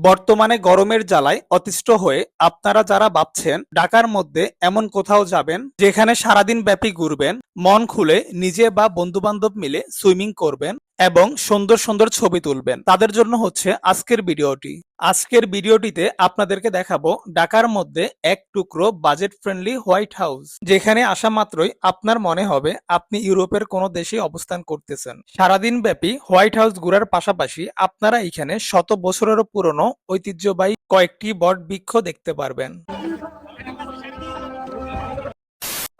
বর্তমানে গরমের জ্বালায় অতিষ্ঠ হয়ে আপনারা যারা ভাবছেন ঢাকার মধ্যে এমন কোথাও যাবেন যেখানে সারাদিন ব্যাপী ঘুরবেন, মন খুলে নিজে বা বন্ধু বান্ধব মিলে সুইমিং করবেন এবং সুন্দর সুন্দর ছবি তুলবেন। তাদের জন্য হচ্ছে আজকের ভিডিওটি। আজকের ভিডিওটিতে আপনাদেরকে দেখাবো ঢাকার মধ্যে এক টুকরো বাজেট ফ্রেন্ডলি হোয়াইট হাউস যেখানে আসা মাত্রই আপনার মনে হবে আপনি ইউরোপের কোনো দেশে অবস্থান করতেছেন। সারাদিন ব্যাপী হোয়াইট হাউস ঘুরার পাশাপাশি আপনারা এখানে শত বছরেরও পুরনো ঐতিহ্যবাহী কয়েকটি বট বৃক্ষ দেখতে পারবেন।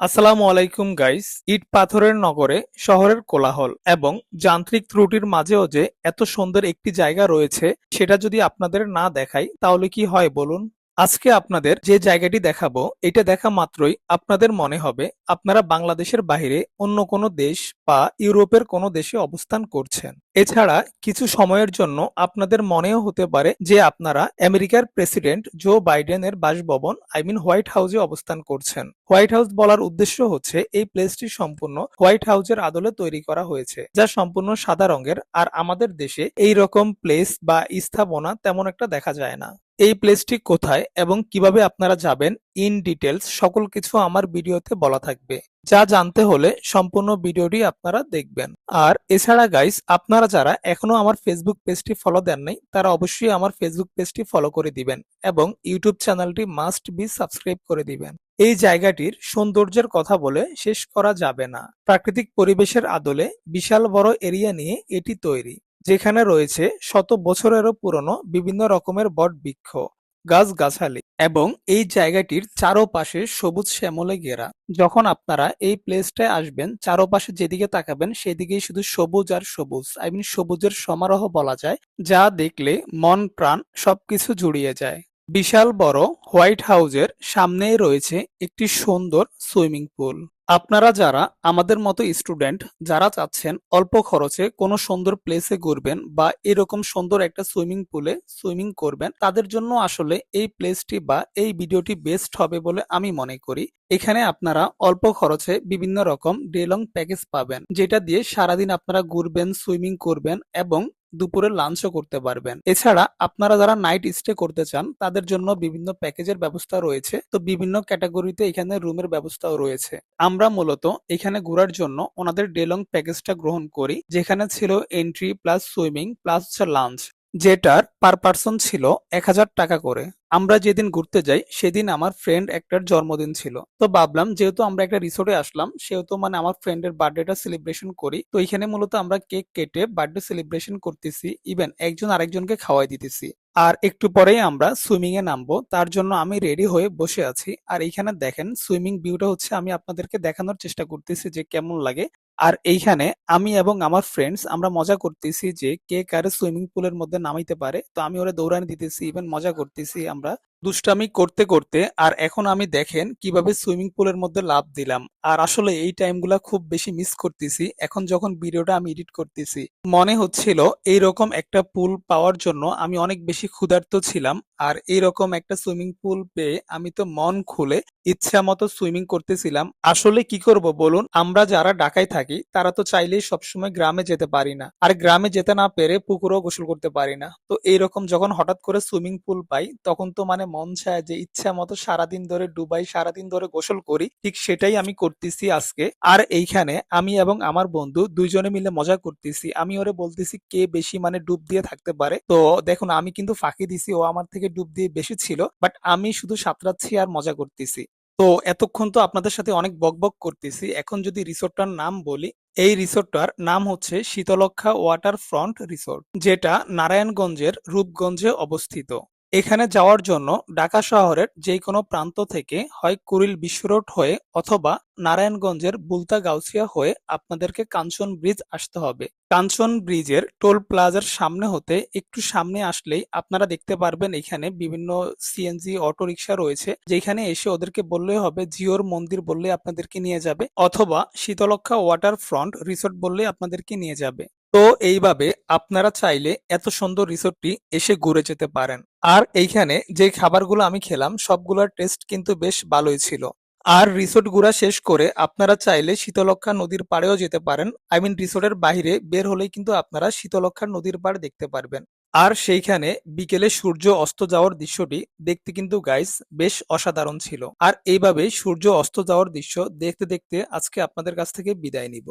আসসালামু আলাইকুম গাইস ইট পাথরের নগরে শহরের কোলাহল এবং যান্ত্রিক ত্রুটির মাঝেও যে এত সুন্দর একটি জায়গা রয়েছে, সেটা যদি আপনাদের না দেখাই, তাহলে কি হয় বলুন? আজকে আপনাদের যে জায়গাটি দেখাবো, এটা দেখা মাত্রই আপনাদের মনে হবে আপনারা বাংলাদেশের বাইরে অন্য কোনো দেশ বা ইউরোপের কোনো দেশে অবস্থান করছেন। এছাড়া কিছু সময়ের জন্য আপনাদের মনেও হতে পারে যে আপনারা আমেরিকার প্রেসিডেন্ট জো বাইডেনের বাসভবন, আই মিন হোয়াইট হাউসে অবস্থান করছেন। হোয়াইট হাউস বলার উদ্দেশ্য হচ্ছে এই প্লেসটি সম্পূর্ণ হোয়াইট হাউসের আদলে তৈরি করা হয়েছে, যা সম্পূর্ণ সাদা রঙের, আর আমাদের দেশে এই রকম প্লেস বা স্থাপনা তেমন একটা দেখা যায় না। এই প্লেসটি কোথায় এবং কীভাবে আপনারা যাবেন ইন ডিটেলস সকল কিছু আমার ভিডিওতে বলা থাকবে। যা জানতে হলে সম্পূর্ণ ভিডিওটি আপনারা দেখবেন। আর এছাড়া গাইস আপনারা যারা এখনও আমার ফেসবুক পেজটি ফলো দেন নাই, তারা অবশ্যই আমার ফেসবুক পেজটি ফলো করে দিবেন এবং ইউটিউব চ্যানেলটি মাস্ট বি সাবস্ক্রাইব করে দিবেন। এই জায়গাটির সৌন্দর্যের কথা বলে শেষ করা যাবে না। প্রাকৃতিক পরিবেশের আদলে বিশাল বড় এরিয়া নিয়ে এটি তৈরি। যেখানে রয়েছে শত বছরেরও পুরনো বিভিন্ন রকমের বট বৃক্ষ গাছ-গাছালি এবং এই জায়গাটির চারোপাশে সবুজ শ্যামলে ঘেরা। যখন আপনারা এই প্লেসটায় আসবেন, চারোপাশে যেদিকে তাকাবেন সেদিকেই শুধু সবুজ আর সবুজ আই মিন সবুজের সমারোহ বলা যায়, যা দেখলে মন প্রাণ সবকিছু জুড়িয়ে যায়। বিশাল বড় হোয়াইট হাউসের সামনেই রয়েছে একটি সুন্দর সুইমিং পুল। আপনারা যারা আমাদের মতো স্টুডেন্ট, যারা চাচ্ছেন অল্প খরচে কোনো সুন্দর প্লেসে ঘুরবেন বা এরকম সুন্দর একটা সুইমিং পুলে সুইমিং করবেন, তাদের জন্য আসলে এই প্লেসটি বা এই ভিডিওটি বেস্ট হবে বলে আমি মনে করি। এখানে আপনারা অল্প খরচে বিভিন্ন রকম ডে লং প্যাকেজ পাবেন, যেটা দিয়ে সারাদিন আপনারা ঘুরবেন, সুইমিং করবেন এবং দুপুরে লাঞ্চও করতে পারবেন। এছাড়া আপনারা যারা নাইট স্টে করতে চান, তাদের জন্য বিভিন্ন প্যাকেজের ব্যবস্থা রয়েছে। তো বিভিন্ন ক্যাটাগরিতে এখানে রুমের ব্যবস্থাও রয়েছে। আমরা মূলত এখানে ঘোরার জন্য ওনাদের ডেলং প্যাকেজটা গ্রহণ করি, যেখানে ছিল এন্ট্রি প্লাস সুইমিং প্লাস হচ্ছে লাঞ্চ যেটার পার পার্সন ছিল এক হাজার টাকা করে। আমরা যেদিন ঘুরতে যাই, সেদিন আমার ফ্রেন্ড একটার জন্মদিন ছিল। তো ভাবলাম, যেহেতু আমরা একটা রিসোর্টে আসলাম, সেহেতু মানে আমার ফ্রেন্ডের বার্থডেটা সেলিব্রেশন করি। তো এখানে মূলত আমরা কেক কেটে বার্থডে সেলিব্রেশন করতেছি। ইভেন একজন আরেকজনকে খাওয়াই দিতেছি। আর একটু পরেই আমরা সুইমিং এ নামবো। তার জন্য আমি রেডি হয়ে বসে আছি। আর এইখানে দেখেন সুইমিং ভিউটা হচ্ছে, আমি আপনাদেরকে দেখানোর চেষ্টা করতেছি যে কেমন লাগে। আর এইখানে আমি এবং আমার ফ্রেন্ডস আমরা মজা করতেছি যে কে কারে সুইমিং পুলের মধ্যে নামাইতে পারে। তো আমি ওরা দৌড়ানি দিতেছি ইভেন মজা করতেছি আমরা। দুষ্টামি করতে করতে আর এখন আমি দেখেন কীভাবে সুইমিং পুলের মধ্যে লাভ দিলাম। আর আসলে এই টাইমগুলা খুব বেশি মিস করতেছি। এখন যখন ভিডিওটা আমি এডিট করতেছি, মনে হচ্ছিল এইরকম একটা পুল পাওয়ার জন্য আমি অনেক বেশি ক্ষুধার্ত ছিলাম। আর এইরকম একটা সুইমিং পুল পেয়ে আমি তো মন খুলে ইচ্ছা মতো সুইমিং করতেছিলাম। আসলে কি করব বলুন? আমরা যারা ঢাকায় থাকি, তারা তো চাইলেই সবসময় গ্রামে যেতে পারি না। আর গ্রামে যেতে না পেরে পুকুরেও গোসল করতে পারি না। তো এইরকম যখন হঠাৎ করে সুইমিং পুল পাই, তখন তো মানে মন চায় যে ইচ্ছা মতো সারাদিন ধরে ডুবাই সারাদিন ধরে গোসল করি, ঠিক সেটাই আমি করতেছি আজকে। আর এইখানে আমি এবং আমার বন্ধু দুইজনে মিলে মজা করতেছি। আমি ওরে বলতেছি, কে বেশি মানে ডুব দিয়ে থাকতে পারে? তো দেখুন, আমি কিন্তু ফাঁকি দিছি, ও আমার থেকে ডুব দিয়ে বেশি ছিল, বাট আমি শুধু সাঁতরাচ্ছি আর মজা করতেছি। তো এতক্ষণ তো আপনাদের সাথে অনেক বকবক করতেছি। এখন যদি রিসোর্টটার নাম বলি, এই রিসোর্টটার নাম হচ্ছে শীতলক্ষা ওয়াটার ফ্রন্ট রিসোর্ট, যেটা নারায়ণগঞ্জের রূপগঞ্জে অবস্থিত। এখানে যাওয়ার জন্য ঢাকা শহরের যে কোনো প্রান্ত থেকে হয় কুড়িল বিশ্ব রোড হয়ে অথবা নারায়ণগঞ্জের বুলতা গাউসিয়া হয়ে আপনাদেরকে কাঞ্চন ব্রিজ আসতে হবে। কাঞ্চন ব্রিজের টোল প্লাজার সামনে হতে একটু সামনে আসলেই আপনারা দেখতে পারবেন এখানে বিভিন্ন সিএনজি অটো রিক্সা রয়েছে। যেখানে এসে ওদেরকে বললেই হবে, জিওর মন্দির বললে আপনাদেরকে নিয়ে যাবে, অথবা শীতলক্ষা ওয়াটার ফ্রন্ট রিসোর্ট বললে আপনাদেরকে নিয়ে যাবে। তো এইভাবে আপনারা চাইলে এত সুন্দর রিসোর্টটি এসে ঘুরে যেতে পারেন। আর এইখানে যে খাবারগুলো আমি খেলাম, সবগুলোর টেস্ট কিন্তু বেশ ভালোই ছিল। আর রিসোর্ট ঘোরা শেষ করে আপনারা চাইলে শীতলক্ষা নদীর পাড়েও যেতে পারেন। আই মিন রিসোর্টের বাইরে বের হলেই কিন্তু আপনারা শীতলক্ষা নদীর পাড় দেখতে পারবেন। আর সেইখানে বিকেলে সূর্য অস্ত যাওয়ার দৃশ্যটি দেখতে কিন্তু গাইস বেশ অসাধারণ ছিল। আর এইভাবে সূর্য অস্ত যাওয়ার দৃশ্য দেখতে দেখতে আজকে আপনাদের কাছ থেকে বিদায় নিব।